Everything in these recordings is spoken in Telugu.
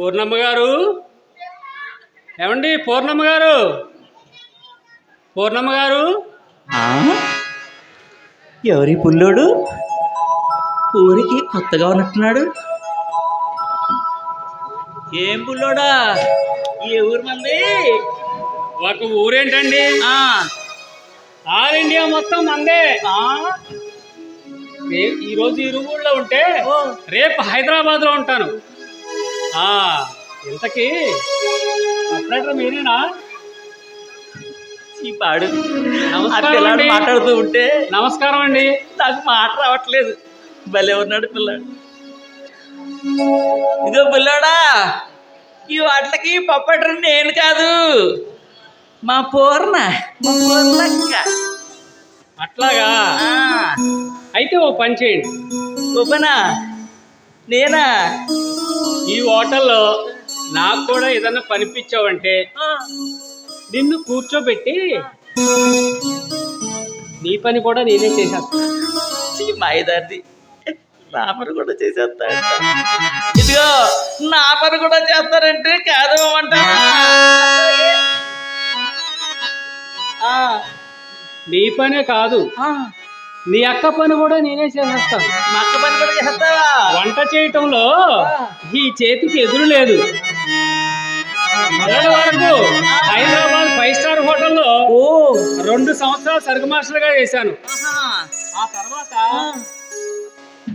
పూర్ణమ్మ గారు? ఏమండి పూర్ణమ్మ గారు? పూర్ణమ్మ గారు? ఎవరి పుల్లోడు? ఊరికి కొత్తగా ఉన్నట్టున్నాడు. ఏం పుల్లోడా? ఏ ఊరు మంది? ఒక ఊరేంటండి? ఆ, ఆల్ ఇండియా మొత్తం మందే. ఆ, రే- ఈ రోజు ఈ ఊళ్ళో ఉంటే రేపు హైదరాబాద్లో ఉంటాను. ఇంతకీ మీరేనా? ఈ పాడు. పిల్లాడు. మాట్లాడుతూ ఉంటే నమస్కారం అండి. నాకు మాట రావట్లేదు. భలే ఉన్నాడు పిల్లాడు. ఇదో పిల్లోడా ఈ వాటికి పప్పటరు నేను కాదు. మా పూర్ణ మా పూర్ణక్క. అట్లాగా? అయితే ఓ పని చేయండి. గొప్పనా నేనా? ఈ హోటల్లో నాకు కూడా ఏదన్నా పనిపించావంటే నిన్ను కూర్చోబెట్టి నీ పని కూడా నేనే చేసేస్తా. ఈ మాయదారి నా పని కూడా చేసేస్తాడు ఇదిగో నా పని కూడా చేస్తారంటే కాదు నీ పనే కాదు. నీ అక్క పని కూడా నేనే చేసేస్తాను మా అక్క పని కూడా చేస్తావా వంట చేయటంలో ఈ చేతికి ఎదురు లేదు. మొదటి వరకు హైదరాబాద్ ఫైవ్ స్టార్ హోటల్లో ఓ. రెండు సంవత్సరాలు సరుకు మాస్టర్గా చేశాను. ఆహా. ఆ తర్వాత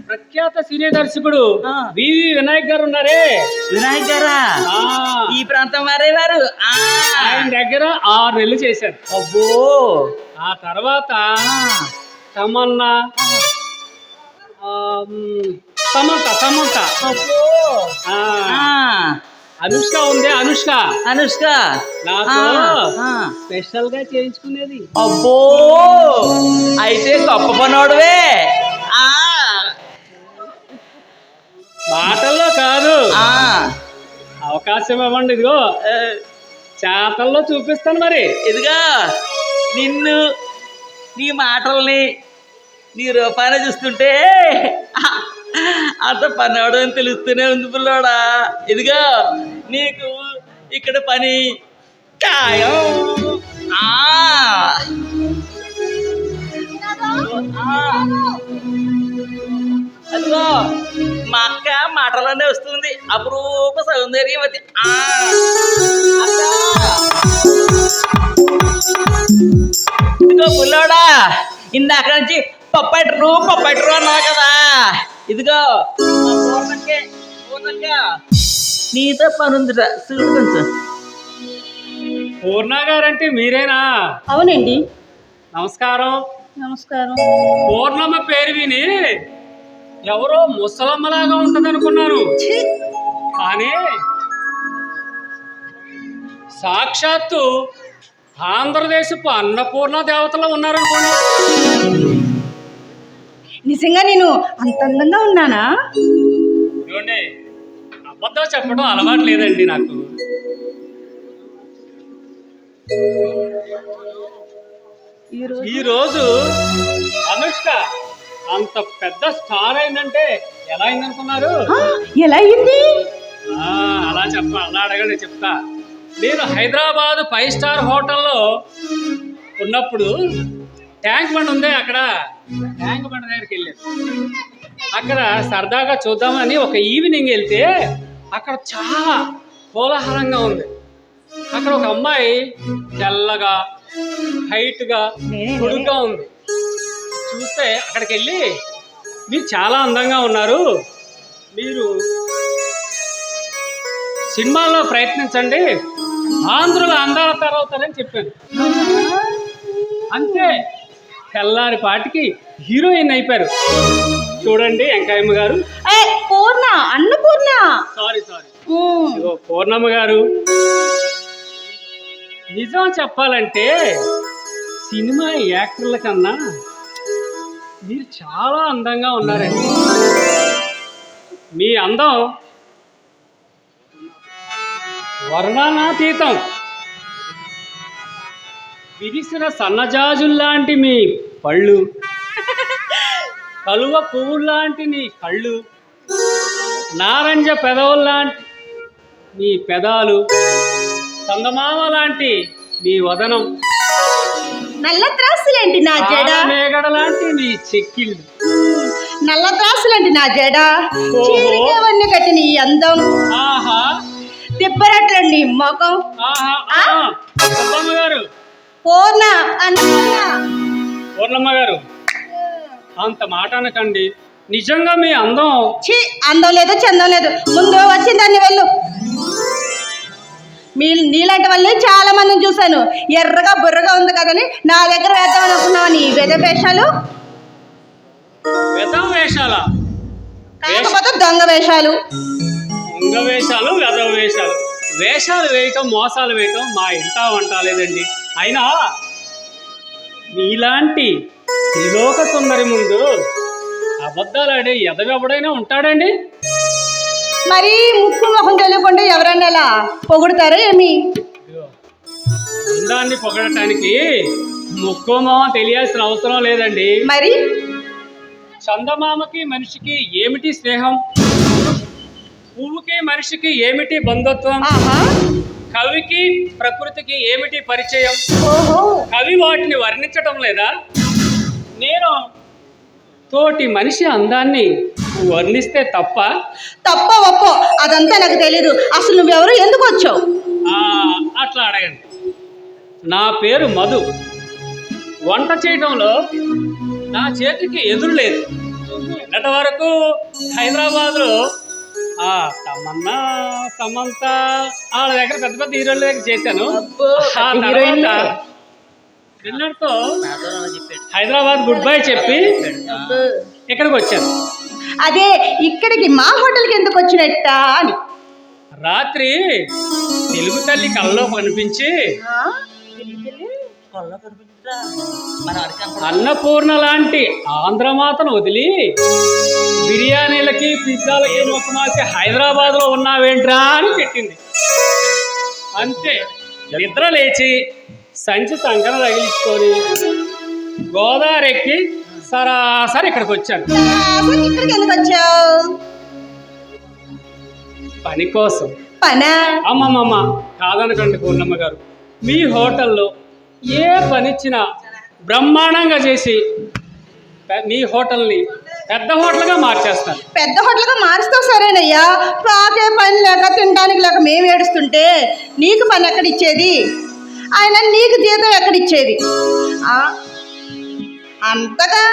ప్రఖ్యాత సినీ దర్శకుడు. వివి వినాయక్ గారు ఉన్నారే. వినాయక్ గారా? ఈ ప్రాంతం వారే వారు? ఆయన దగ్గర ఆరు నెలలు చేశాను. అబ్బో. ఆ తర్వాత తమన్నా సమంత సమంత. అనుష్క ఉంది అనుష్క. అనుష్క. స్పెషల్గా చేయించుకునేది. అబ్బో. అయితే గొప్ప పనోడువే. మాటల్లో కాదు. అవకాశం ఇవ్వండి ఇదిగో. చేతల్లో చూపిస్తాను మరి. ఇదిగా నిన్ను నీ మాటల్ని నీ రూపాన్ని చూస్తుంటే అంత పనివాడు అని తెలుస్తూనే ఉంది పిల్లోడా. ఇదిగో నీకు ఇక్కడ పని ఖాయం. ఆ. అదిగో మా అక్క మాటలోనే వస్తుంది. అపురూప సౌందర్యవతి ఆ. ఇదిగో పుల్లోడా ఇందాక నుంచి పప్పట్రు పప్పట్రు అన్నావు కదా. ఇదిగో నీతో పని ఉందిరా చూడు కొంచెం పూర్ణ గారంటే మీరేనా? అవునండి. నమస్కారం. నమస్కారం. పూర్ణమ్మ పేరు విని ఎవరో ముసలమ్మలాగా ఉంటది అనుకున్నాను ఛీ! కానీ సాక్షాత్తు ఆంధ్రదేశపు అన్నపూర్ణ దేవతలో ఉన్నారనుకోండి. నిజంగా నేను అంత అందంగా ఉన్నానా? అబద్ధం చెప్పడం అలవాటు లేదండి నాకు. ఈరోజు ఈ రోజు అనుష్క అంత పెద్ద స్టార్ అయిందంటే ఎలా అయిందనుకున్నారు? ఎలా అయింది? అలా చెప్ప అలా అడగండి చెప్తా. నేను హైదరాబాద్ ఫైవ్ స్టార్ హోటల్లో ఉన్నప్పుడు ట్యాంక్ బండ్ ఉంది అక్కడ. ట్యాంక్ బండ్ దగ్గరికి వెళ్ళాను అక్కడ సరదాగా చూద్దామని ఒక ఈవినింగ్ వెళ్తే అక్కడ చాలా కోలాహలంగా ఉంది. అక్కడ ఒక అమ్మాయి తెల్లగా హైట్గా పొడుగ్గా ఉంది. చూస్తే అక్కడికి వెళ్ళి మీరు చాలా అందంగా ఉన్నారు. మీరు సినిమాల్లో ప్రయత్నించండి. ఆంధ్రుల అందాల తరవుతారని చెప్పాను. అంతే. తెల్లారి పాటికి హీరోయిన్ అయిపోయారు. చూడండి వెంకయ్యమ్మ గారు. పూర్ణ అన్నపూర్ణ. Sorry sorry. ఇదిగో పూర్ణమ్మ గారు. నిజం చెప్పాలంటే సినిమా యాక్టర్ల కన్నా మీరు చాలా అందంగా ఉన్నారండి. మీ అందం వర్ణనాతీతం. విరిసిన సన్నజాజుల్లాంటి మీ పళ్ళు. కలువ పువ్వుల్లాంటి నీ కళ్ళు. నారంజ పెదవుల్లాంటి నీ పెదాలు. చందమామ లాంటి నీ వదనం. నల్ల త్రాసులేంటి నా జడ? మేగడ లాంటి నీ చెక్కిళ్ళు. నల్ల త్రాసులేంటి నా జడ. చీరికేవన్నీ కట్టిన ఈ అందం. ఆహా. తిప్పరట్లండి ముఖం. ఆహా గారు పూర్ణ అన్నపూర్ణ పూర్ణమ్మ గారు అంత మాట అనకండి. నిజంగా మీ అందం ఛీ అందం లేదు చందం లేదు. ముందు వచ్చిందాన్ని వెళ్ళు. మీ నీలాంటి వాళ్ళని చాలా మందిని చూశాను. ఎర్రగా బుర్రగా ఉంది కదని నా దగ్గర వేద్దామని అనుకున్నావు నీ వెద వేషాలు? కాకపోతే దొంగ వేషాలు. వేషాలు వేషాలు. వేషాలు వేయటం మోసాలు వేయటం మా ఇంట వంట లేదండి. అయినా మీలాంటి త్రిలోక సుందరి ముందు అబద్ధాలు ఆడే ఎదవెవడైనా ఉంటాడండి? మరి ముక్కు ముఖం తెలియకుండా ఎవరన్నా ఎలా పొగుడతారో ఏమి? అందాన్ని పొగడటానికి ముక్కు మొహం తెలియాల్సిన అవసరం లేదండి. మరి? చందమామకి మనిషికి ఏమిటి స్నేహం? పువ్వుకి మనిషికి ఏమిటి బంధుత్వం? కవికి ప్రకృతికి ఏమిటి పరిచయం? కవి వాటిని వర్ణించటం లేదా? నేను తోటి మనిషి అందాన్ని వర్ణిస్తే తప్ప? తప్ప ఒప్పో. అదంతా నాకు తెలీదు. అసలు నువ్వెవరు? ఎందుకు వచ్చావు? అట్లా అడగండి. నా పేరు మధు. వంట చేయటంలో నా చేతికి ఎదురు లేదు. నిన్నటి వరకు హైదరాబాద్లో తమన్నా సమంత. వాళ్ళ దగ్గర పెద్ద పెద్ద హీరోల దగ్గర చేశాను. నిన్నటితో హైదరాబాద్ గుడ్ బై చెప్పి ఇక్కడికి వచ్చాను. అదే ఇక్కడికి మా హోటల్కి ఎందుకు వచ్చినట్ట అని. రాత్రి తెలుగు తల్లి కళ్ళలో కనిపించి మన అడిగి అన్నపూర్ణ లాంటి ఆంధ్రమాతను వదిలి బిర్యానీలకి పిజ్జాలకి మొక్కమాసి హైదరాబాద్లో ఉన్నావేంట్రా అని పెట్టింది. అంతే. నిద్ర లేచి సంచి సంకన తగిలించుకొని గోదావరి ఎక్కి సరాసరి ఇక్కడికి వచ్చాను. అసలు ఇక్కడికి ఎందుకు వచ్చావు? పని కోసం. పనా? అమ్మమ్మమ్మ కాదనకండి పూర్ణమ్మ గారు. మీ హోటల్లో ఏ పనిచ్చినా బ్రహ్మాండంగా చేసి మీ హోటల్ని పెద్ద హోటల్గా మార్చేస్తాను పెద్ద హోటల్గా మారుస్తావు సరేనయ్యా. పాకే పని లేక తినడానికి లేక మేము ఏడుస్తుంటే నీకు పని ఎక్కడ ఇచ్చేది ఆయన నీకు జీతం ఎక్కడ ఇచ్చేది ఆ, అంతగా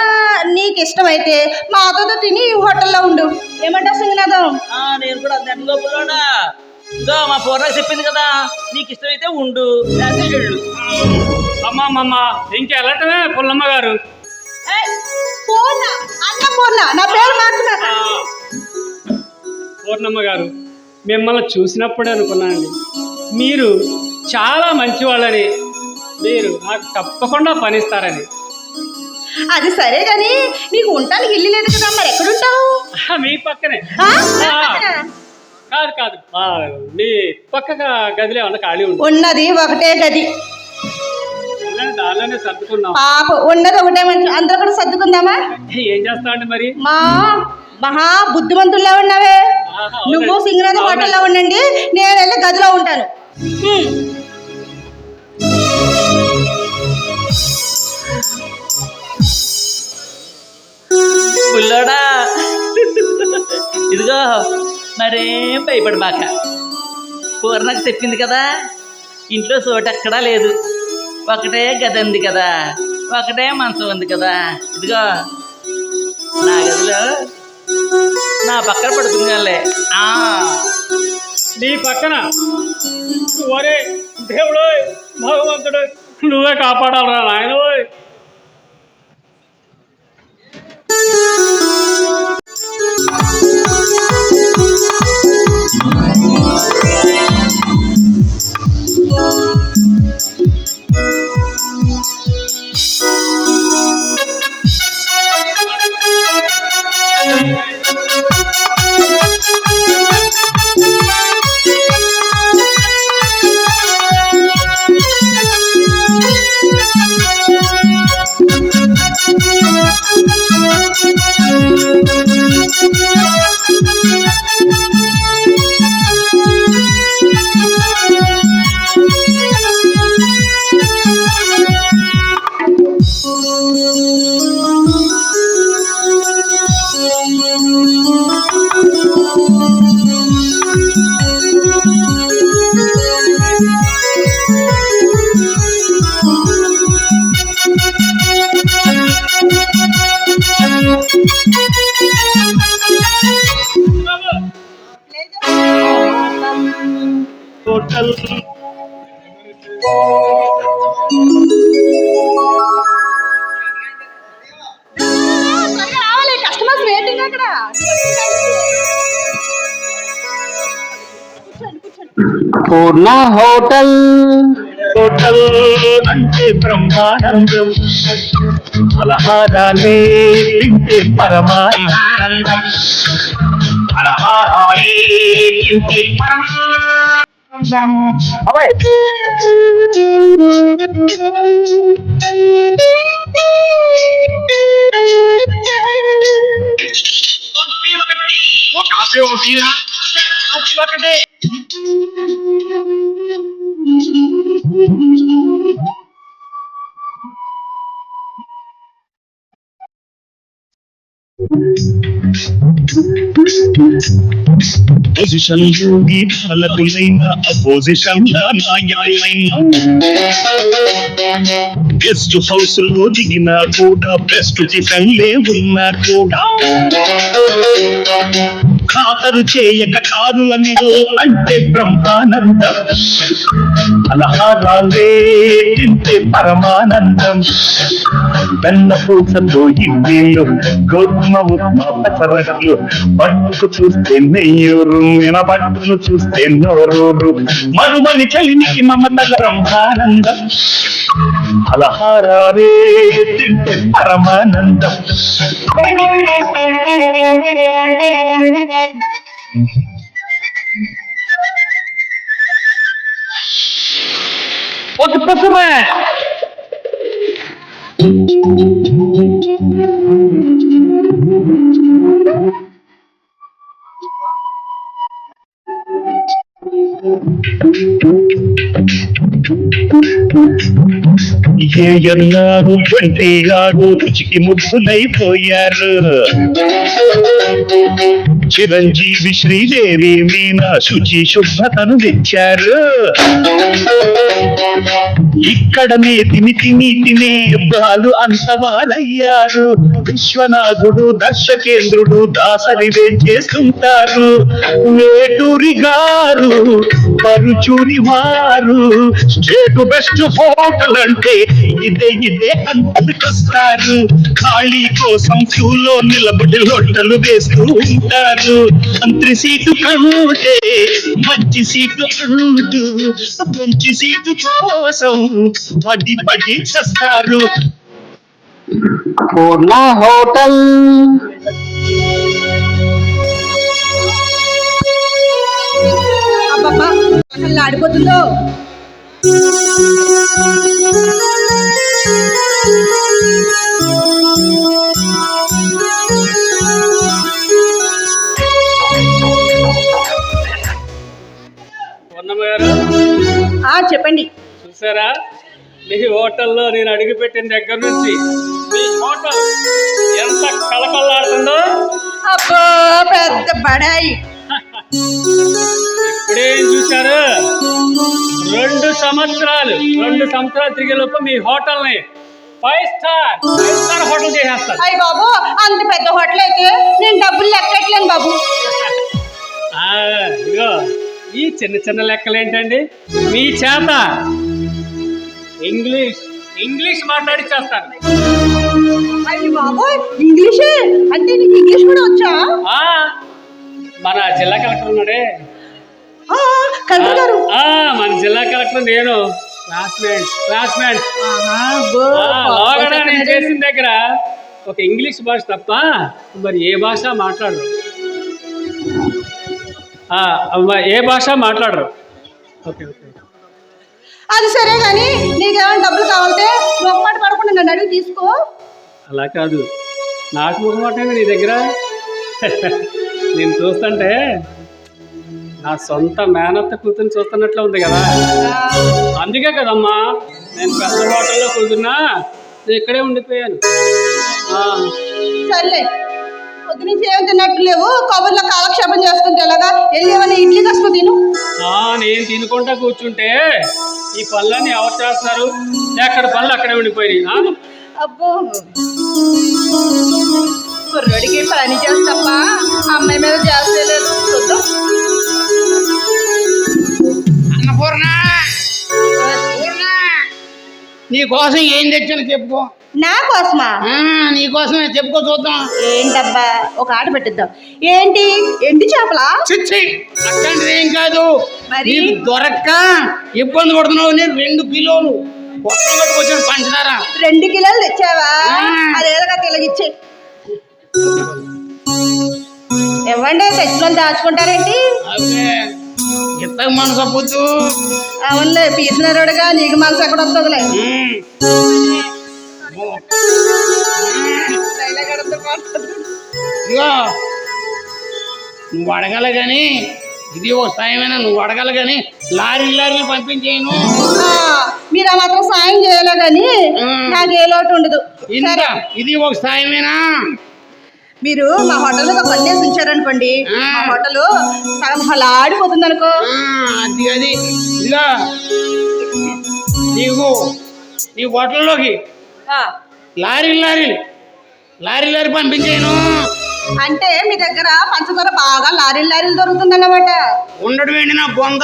నీకు ఇష్టమైతే మాతో తిని ఈ హోటల్లో ఉండు. ఏమంటావు సింగనాథం? ఆ, నేను కూడా గొప్పలోడా ఇదో మా పూర్ణకు చెప్పింది కదా నీకు ఇష్టమైతే ఉండు. లేకపోతే వెళ్ళు అమ్మమ్మమ్మ ఇంకెళ్ళటమే పుల్లమ్మ గారు. పూర్ణమ్మ గారు మిమ్మల్ని చూసినప్పుడే అనుకున్నానండి మీరు చాలా మంచివాళ్ళని మీరు నాకు తప్పకుండా పనిస్తారని. అది సరే కానీ నీకు ఉండటానికి ఇల్లు లేదు కదా మరి ఎక్కడుంటావు? మీ పక్కనే. కాదు కాదు. మీ పక్కగా గదిలో ఏమన్నా ఖాళీ ఉన్నది ఒకటే గది. పాప ఉన్నది ఒకటే మంచి అందరూ కూడా సర్దుకుందామా? ఏం మరి? మా మహా బుద్ధిమంతుల్లో ఉన్నావే. నువ్వు సింగరాజు. హోటల్లో ఉండండి నేను వెళ్ళి గదిలో ఉంటాను. ఇదిగో మరేం భయపడి బాక పూర్ణకు చెప్పింది కదా ఇంట్లో చోటు ఎక్కడా లేదు. ఒకటే గది ఉంది కదా. ఒకటే మంచం ఉంది కదా. ఇదిగో నా గదిలో నా పక్కన పడుతుందిలే ఆ. నీ పక్కన? ఒరే దేవుడు భగవంతుడు నువ్వే కాపాడాలరా నాయన రావాలి కస్టమర్స్ వెయిటింగ్ అక్కడ పూర్ణ హోటల్. హోటల్ అంటే బ్రహ్మానందం. ఫలహారాలే తింటే పరమానందం. ఫలహారాలే తింటే పరమానందం. అవే కాఫీ ఒకటిరా కాఫీ ఒకటే పొజిషన్ ఈ పాలకులైన అపోజిషన్ గెస్ట్ హౌస్లో దిగినా కూడా బెస్ట్ టిఫిన్ లే ఉన్నా కూడా. ఖాతరు చేయక కారులని అంటే బ్రహ్మానందం. అలహారాలే తింటే పరమానందం. వెన్న పూసతో ఇడ్లీలు గోధుమ ఉప్మా పెసరట్లు పట్టుకు చూస్తే నెయ్యూరు వినపట్టును చూస్తే నోరూరు. మనుమని చలినికి మమతల బ్రహ్మానందం అలహారాలే తింటే పరమానందం. Thank you. 어디 뺏어봐! எல்லாரும் யாரோ ருச்சிக்கு முற்றுலை போயாரு చిరంజీవి శ్రీదేవి మీనా శుచి శుభ్రతను తెచ్చారు ఇక్కడనే తిని తిని తినే బాలు అంతవాలయ్యారు. విశ్వనాథుడు దర్శకేంద్రుడు దాసరి చేస్తుంటారు? వేటూరి గారు పరుచూరి వారు స్టేట్ బెస్ట్ హోటల్ అంటే ఇదే ఇదే అందుకొస్తారు ఖాళీ కోసం క్యూలో నిలబడి లొట్టలు వేస్తూ ఉంటారు. మంత్రి సీటు కంటే మంచి సీటు అంటూ మంచి సీటు కోసం పడి పడి చేస్తారు పూర్ణ హోటల్ ఆడిపోతుందో? చెప్పండి. చూసారా మీ హోటల్లో నేను అడుగుపెట్టిన దగ్గర నుంచి మీ హోటల్ ఎంత కళకళలాడుతుందో? అబ్బో పెద్ద బడాయి ఇప్పుడేం చూశారు? రెండు సంవత్సరాలు రెండు సంవత్సరాలు తిరిగే లోపు మీ హోటల్ని five star five star hotel చేసేస్తారు. అయ్య బాబు అంత పెద్ద హోటల్ అయితే నేను డబ్బులు లెక్కట్లేను బాబు. ఇదిగో ఈ చిన్న చిన్న లెక్కలు ఏంటండి మీ చేత ఇంగ్లీష్ ఇంగ్లీష్ మాట్లాడిచ్చేస్తాను అయ్య బాబు ఇంగ్లీష్? అంటే నీకు ఇంగ్లీష్ కూడా వచ్చా? మన జిల్లా కలెక్టర్ ఉన్నాడే. కలెక్టర్ గారు? మన జిల్లా కలెక్టర్ నేను. క్లాస్మేట్ క్లాస్మేట్ ఆహా, అబ్బో, లోగడ నేను చేసిన దగ్గర ఒక ఇంగ్లీష్ భాష తప్ప మరి ఏ భాష మాట్లాడరు. ఏ భాష మాట్లాడరు. Okay okay. అది సరే కానీ నీకేమైనా డబ్బులు కావాలంటే మొహమాట పడకుండా నన్ను అడిగి తీసుకో. అలా కాదు. నాకు ముఖమాటంగా నీ దగ్గర? నేను చూస్తుంటే నా సొంత మేనత్త కూతురు చూస్తున్నట్లు ఉంది కదా. అందుకే కదమ్మా నేను పెద్ద హోటల్లో కూతున్నా నేను ఇక్కడే ఉండిపోయాను. సర్లే. పొద్దు నుంచి ఏం తిన్నట్టు లేవు. కబుర్లో కాలక్షేపం చేసుకుంటే ఎలాగా? వెళ్ళి ఏమైనా ఇడ్లీ కసుకు తిను. ఆ, నేను తినుకుంటా కూర్చుంటే ఈ పనులన్నీ ఎవరు చేస్తారు? ఎక్కడ పనులు అక్కడే ఉండిపోయినాయి. ఆ? అబ్బో. కుర్రోడికి పని చేస్తప్ప అమ్మాయి మీద చేస్తే లేదు చూద్దాం. నీ కోసం ఏం తెచ్చాను చెప్పుకో. నా కోసమా? నీ కోసమే చెప్పుకో చూద్దాం. ఏంటబ్బా ఒక ఆట పెట్టిద్దాం. ఏంటి? ఎండి చేపలా? చిచ్చి అట్లాంటిది ఏం కాదు. మరి? దొరక్క ఇబ్బంది పడుతున్నావు నేను రెండు కిలోలు కట్టుకొచ్చిన పంచదార. రెండు కిలోలు తెచ్చావా. అదేదో తెలగిచ్చే ఇవ్వండి వాళ్ళు దాచుకుంటారేంటి? ఇంతకు మనసు పొద్దు అవునులే పీసినారుడుగా నీకు మనసు ఎక్కడ వస్తుందిలే ఇదిగో నువ్వు అడగల కానీ ఇది ఒక సాయమైనా నువ్వు అడగల కానీ లారీ లారీలు పంపించేయను. మీరు ఆ మాత్రం సాయం చేయాలి కానీ. నాకు ఏ లోటు ఉండదు. ఇది ఒక సాయమేనా? మీరు మా హోటల్ ఒక పన్నేసి ఉంచారనుకోండి. మా హోటల్ సగం హలాడిపోతుంది అనుకో ఆ, అది అది. ఇదిగో నీకు నీ హోటల్లోకి లారీ లారీ లారీ లారీ పంపించేయను. అంటే మీ దగ్గర పంచదార బాగా లారీలు లారీలు దొరుకుతుంది అన్నమాట ఉండడం ఏంటి నా బొంద?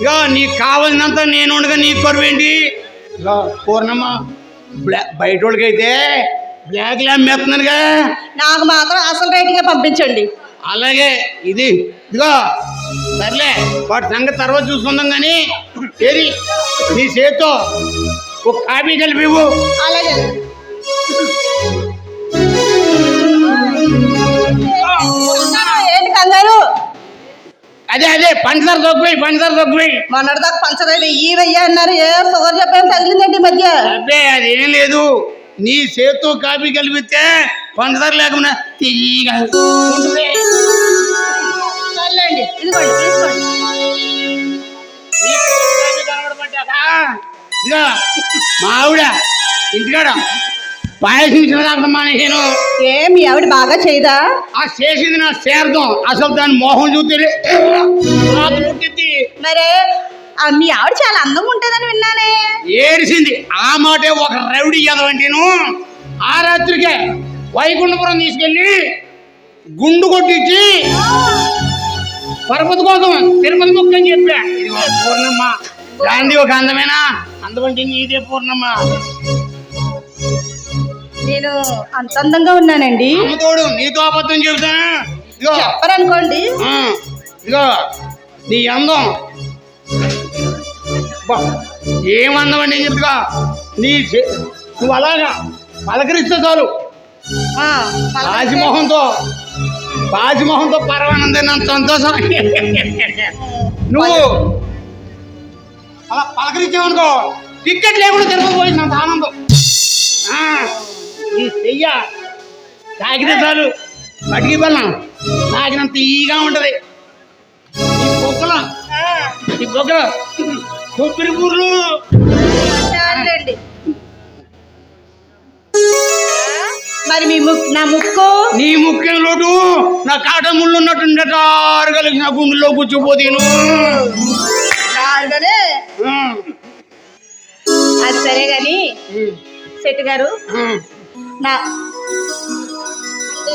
ఇగో నీకు కావాల్సినంత నేను ఉండగా నీకు కొరవ ఏంటి ఇగో పూర్ణమ్మ బయట వాళ్ళకైతే మెత్తున్నానుగా నాకు మాత్రం అసలు రేటుగా పంపించండి. అలాగే ఇది ఇదిగో సర్లే వాటి సంగతి తర్వాత చూసుకుందాం కానీ ఏది నీ చేత్తో ఒక కాపీ కలిపి. అలాగే. ఏంటి కంగారు? అదే అదే పంచదార తొక్కుపోయి పంచదార తొక్కుపోయి మొన్నటిదాకా పంచదార ఈ వెయ్యి అన్నారు. ఏ షుగర్ చెప్పేం తగిలిందండి ఈ మధ్య. అబ్బే అదేం లేదు. నీ చేత్తో కాపీ కలిపితే పంచదార లేకుండా తీయగా ఉంటుంది. సర్లేండి ఇదిగోండి తీసుకోండి. నీ చేతి కాపీ కనబడబట్టాక, ఇదిగో మా ఆవిడ ఇంటికాడ పాయసం ఇచ్చిన దాకా మానేసాను ఏ మీ ఆవిడ బాగా చేయదా? ఆ చేసింది నా శారదం అసలు దాని మోహం చూస్తే మరే మీ ఆవిడ చాలా అందంగా ఉంటుందని విన్నానే. ఏడిసింది. ఆ మాటే ఒక రౌడీ ఎదవంటేను ఆ రాత్రికే వైకుంఠపురం తీసుకెళ్ళి గుండు కొట్టించి పరపతి కోసం తిరుపతి ముక్క అని చెప్పా పూర్ణమ్మ. గాంధీ ఒక అందమేనా? అందమంటే నీదే పూర్ణమ్మ. నేను అంత అందంగా ఉన్నానండి. అమ్మతోడు నీతో అబద్ధం చెబుతానా? ఇదిగో. చెప్పరనుకోండి. ఇదిగో నీ అందం. బా, ఏం అందం అండి చెప్తుగా నీ నువ్వు అలాగా పలకరిస్తే చాలు. బాజిమోహంతో బాజిమోహంతో పరమానందే నన్ను సంతోషం. నువ్వు అలా పలకరించావనుకో టికెట్ లేకుండా తిరుపతి అంత ఆనందం. ఆ, నీ చెయ్య తాకితే చాలు. పట్టుకి బెల్లం తాకినంత ఈగా ఉంటది. ఈ బొక్కల ఈ బొక్కల కొబ్బరి చాలండి మరి మీ ముక్కు నా ముక్కు? నీ ముఖ్యం లోటు నా కాట ముళ్ళు ఉన్నట్టు కలిసి నా గుండెల్లో కూర్చోపోతేను. అది సరే గాని శెట్టి గారు. నా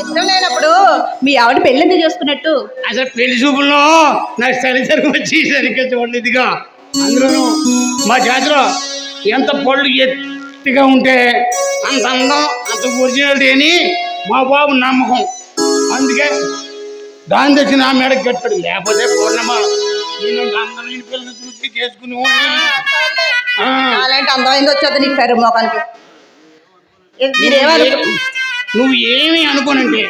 ఇష్టం లేనప్పుడు మీ ఆవిడ పెళ్ళింది చేసుకున్నట్టు? అసలు పెళ్ళి చూపుల్లో నాకు సరిసరికి వచ్చి సరిగ్గా చూడండి ఇదిగా అందులోనూ మా జాతిలో ఎంత పళ్ళు ఎత్తిగా ఉంటే అంత అందం అంత ఒరిజినాలిటీ అని మా బాబు నమ్మకం. అందుకే దాని తెచ్చి నా మేడకి కట్టాడు లేకపోతే పూర్ణమ నేను అందమైన పిల్లలు చూసి చేసుకుని అలాంటి అందమైంది వచ్చేది నీకు సరే మోకానికి. నువ్వు ఏమి అనుకోనంటే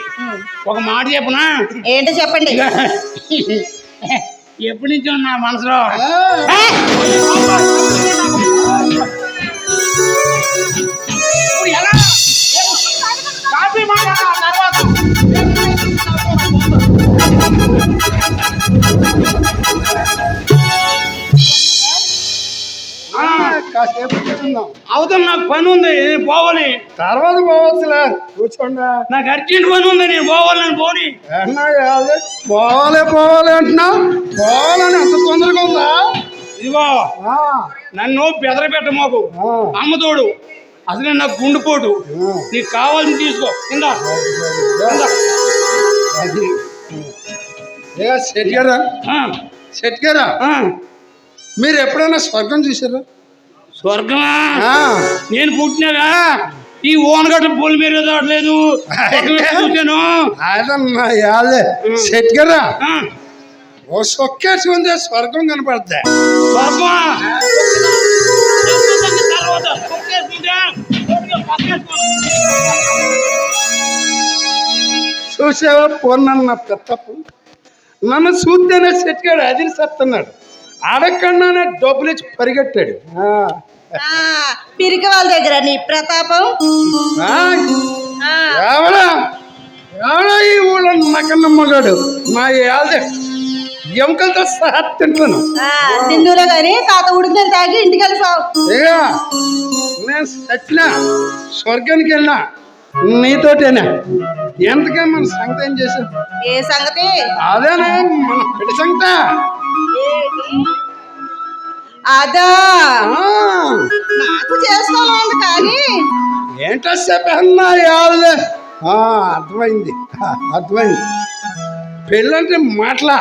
ఒక మాట చెప్పనా? ఏంటో చెప్పండి? ఎప్పటి నుంచో నా మనసులో ఇప్పుడు కాసేపు కూర్చుందాం. అవతల నాకు పని ఉంది నేను పోవాలి. తర్వాత పోవచ్చులే కూర్చోండి. నాకు అర్జెంట్ పని ఉంది నేను పోవాలి నేను పోని. ఏమన్నా కాదు పోవాలి పోవాలి అంటున్నా? పోవాలని అంత తొందరగా ఉందా? ఇదిగో నన్ను బెదరపెట్ట మాకు. అమ్మతోడు అసలే నాకు గుండెపోటు. నీకు కావాల్సింది తీసుకో. ఇందా శెట్ గారా? శెట్ గారా. మీరు ఎప్పుడైనా స్వర్గం చూసారా? స్వర్గమా ఆ, నేను పుట్టినాగా ఈ ఓనగట్ల పూల మీద రావట్లేదు చూశాను అదన్నా యాదే సెట్ కదా ఓ సొక్కేసి ఉంది స్వర్గం కనపడద్ది స్వర్గమా చూసావా పోన్న పెత్తప్పు నన్ను చూస్తేనే సెట్గాడు అదిరి సత్తున్నాడు అడగకుండానే డబ్బులు ఇచ్చి పరిగెట్టాడు. ఆ. ఆ, పిరికి వాళ్ళ దగ్గర నీ ప్రతాపం? ఎవడా? ఎవడా ఈ ఊళ్ళో నకన్న మగాడు? నా యాదే. ఎముకలతో సహా తింటాను ఆ, సింధూలో గాని తాత ఉడికిన తాగి ఇంటికి వెళ్ళిపోవు. నేను సచ్చిన స్వర్గానికి వెళ్ళినా నీతోటేనా? ఎంతకే మన సంగతి ఏం చేశాను ఏ సంగతి? అదేనా? మన పిడి సంగత? అదా. నాకు కానీ. ఏంటో చెప్పన్నా అర్థమైంది. అర్థమైంది. పెళ్ళంటే మాటలా.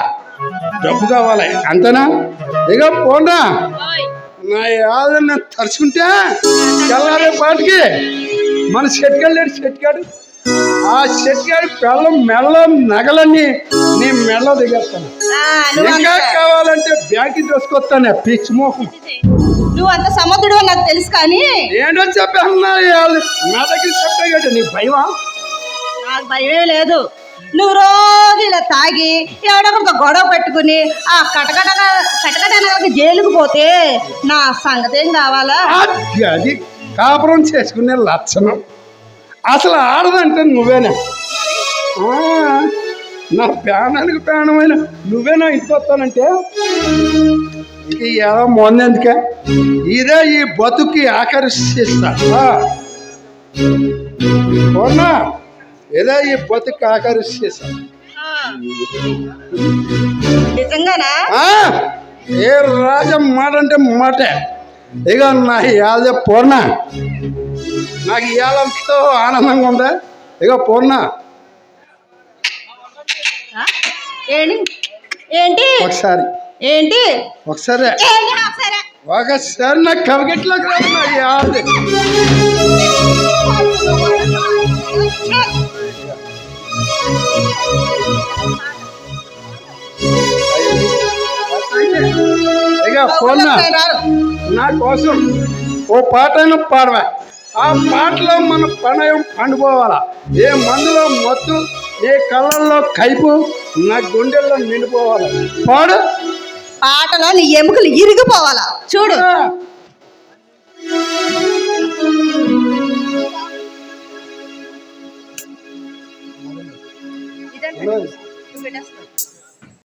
డబ్బు కావాలి. అంతేనా? ఇక పోండా నా యాదని తరుచుకుంటే తెల్లారే పాటికి మన చెట్కాడు లేడు చెట్కాడు ఆ చెట్కాడు పెళ్ళం మెల్ల నగలన్నీ నీ మెల్ల దిగేస్తాను. ఇంకా కావాలంటే బ్యాంక్కి తీసుకొస్తాను పిచ్చి మోహం. నువ్వు అంత సముద్రుడు నాకు తెలుసు కానీ ఏంటో చెప్పేస్తున్నా నా దగ్గర చెప్పే నీ భయమా? నాకు భయమే లేదు. నువ్వు రోజు ఇలా తాగి ఎవడొకరితో గొడవ పెట్టుకుని ఆ కటకట కటకట జైలుకు పోతే నా సంగతి ఏం కావాలా? అది కాపురం చేసుకునే లక్షణం. అసలు ఆడదంటే నువ్వేనా. నా ప్రాణానికి ప్రాణమైన నువ్వేనా ఇంటికి వస్తానంటే? ఇక ఏదో మొన్నందుకే ఇదే ఈ బతుకి ఆకర్షిస్తా. పోనా ఇదే ఈ బతుకి ఆకర్షిస్తా నిజంగానా? ఏ రాజం మాట అంటే మాటే. ఇక నా యాద పూర్ణ. నాకు ఇవాళతో ఆనందంగా ఉందా? ఇక పూర్ణ ఆ? ఏంటి? ఒకసారి. ఏంటి? ఒకసారి. ఒకసారి? నాకు కవిగట్లోకి రాదు ఇక పూర్ణ రారు. నా కోసం ఓ పాటను పాడవా? ఆ పాటలో మన ప్రణయం పండుకోవాలా ఏ మందులో మత్తు ఏ కళ్ళల్లో కైపు నా గుండెల్లో నిండిపోవాలా? పాడు. పాటలో నీ ఎముకలు ఇరిగిపోవాలా? చూడు. పెట్టేస్తా.